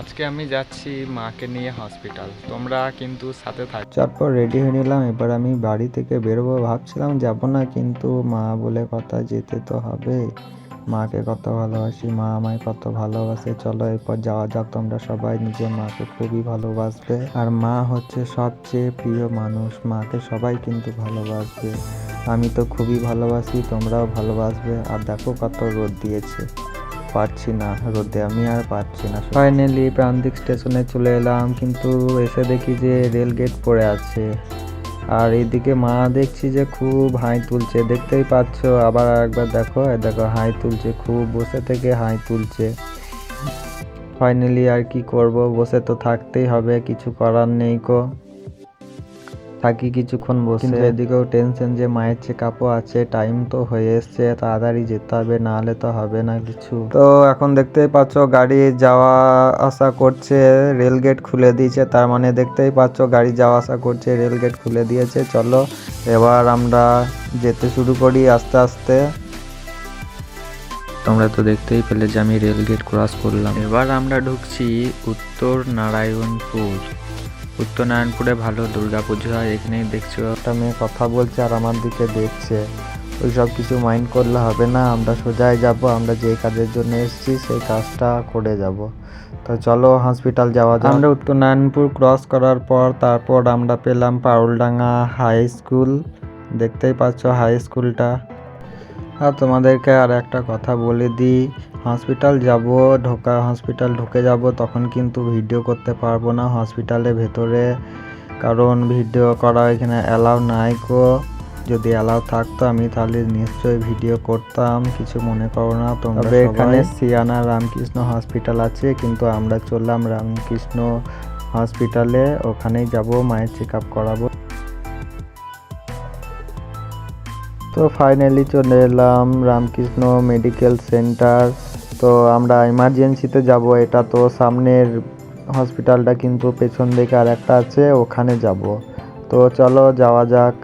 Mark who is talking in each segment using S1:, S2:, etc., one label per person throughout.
S1: আজকে আমি যাচ্ছি মাকে নিয়ে হসপিটাল। তোমরা কিন্তু সাথে থাক
S2: তারপর রেডি হয়ে নিলাম। এবার আমি বাড়ি থেকে বেরোবো। ভাবছিলাম যাব না, কিন্তু মা বলে কথা যেতে তো হবে। মাকে কত ভালোবাসি, মা আমায় কত ভালোবাসে। চলো এরপর যাওয়া যাক। তোমরা সবাই নিজের মাকে খুবই ভালোবাসবে। আর মা হচ্ছে সবচেয়ে প্রিয় মানুষ। মাকে সবাই কিন্তু ভালোবাসবে। আমি তো খুবই ভালোবাসি, তোমরাও ভালোবাসবে। আর দেখো কত রোদ দিয়েছে। পারছি না, রোদে আমি আর পারছি না। ফাইনালি প্রান্তিক স্টেশনে চলে এলাম, কিন্তু এসে দেখি যে রেল গেট পড়ে আছে। আর এইদিকে মা দেখছি যে খুব হাই তুলছে, দেখতেই পাচ্ছ? আবার একবার দেখো দেখো, হাই তুলছে, খুব বসে থেকে হাই তুলছে। ফাইনালি আর কি করব? বসে তো থাকতেই হবে, কিছু করার নেই কো। থাকি কিছুক্ষণ বসে। এদিকেও টেনশন যে মায়ের চেক আপও আছে টাইম তো হয়ে এসছে তাড়াতাড়ি যেতে হবে না হলে তো হবে না কিছু। তো এখন দেখতেই পাচ্ছ গাড়ি যাওয়া আসা করছে রেল গেট খুলে দিয়েছে তার মানে দেখতেই পাচ্ছ গাড়ি যাওয়া আসা করছে রেল গেট খুলে দিয়েছে। চলো এবার আমরা যেতে শুরু করি আস্তে আস্তে। তোমরা তো দেখতেই পেলে যে আমি রেল গেট ক্রস করলাম।
S1: এবার আমরা ঢুকছি উত্তর নারায়ণপুর। উত্তর নারায়ণপুরে ভালো দুর্গাপুজো হয়, এখানেই দেখছ।
S2: একটা মেয়ে কথা বলছে আর আমার দিকে দেখছে। ওই সব কিছু মাইন্ড করলে হবে না, আমরা সোজাই যাব, আমরা যে কাজের জন্য এসেছি সেই কাজটা করে যাব। তো চলো হসপিটাল যাওয়া যাক। আমরা উত্তর নারায়ণপুর ক্রস করার পর তারপর আমরা পেলাম পারুলডাঙ্গা হাই স্কুল দেখতেই পাচ্ছ হাই স্কুলটা আর তোমাদেরকে আর একটা কথা বলে দিই। হসপিটাল যাব ঢোকা হসপিটাল ঢুকে যাব তখন কিন্তু ভিডিও করতে পারব না হসপিটালের ভেতরে। কারণ ভিডিও করা এখানে অ্যালাউ নাই কো যদি অ্যালাউ থাকতো আমি তাহলে নিশ্চয়ই ভিডিও করতাম কিছু মনে করো না। তোমরা এখানে সিয়ানা রামকৃষ্ণ হসপিটাল আছে কিন্তু আমরা চললাম রামকৃষ্ণ হসপিটালে। ওখানেই যাব মায়ের চেক আপ করাবো। তো ফাইনালি চলে এলাম রামকৃষ্ণ মেডিকেল সেন্টার তো আমরা ইমার্জেন্সিতে যাব, এটা তো সামনের হসপিটালটা কিন্তু পেছন দিকে আর একটা আছে, ওখানে যাব। তো চলো যাওয়া যাক।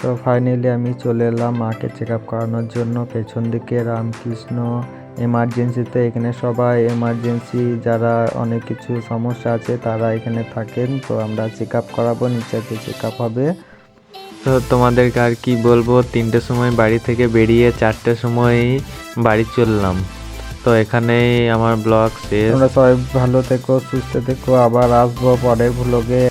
S2: তো ফাইনালি আমি চলে এলাম মাকে চেক আপ করানোর জন্য। পেছন দিকে রামকৃষ্ণ এমার্জেন্সিতে এখানে সবাই এমার্জেন্সি যারা অনেক কিছু সমস্যা আছে তারা এখানে থাকেন। তো আমরা চেক আপ করাবো, নিচেতে চেক আপ হবে।
S1: তো তোমাদেরকে আর কি বলব তিনটের সময় বাড়ি থেকে বেরিয়ে চারটের সময় বাড়ি চললাম। তো এখানেই আমার ব্লগ শেষ।
S2: তোমরা সবাই ভালো থেকো, সুস্থ থেকো, আবার আসব পরের ভ্লগে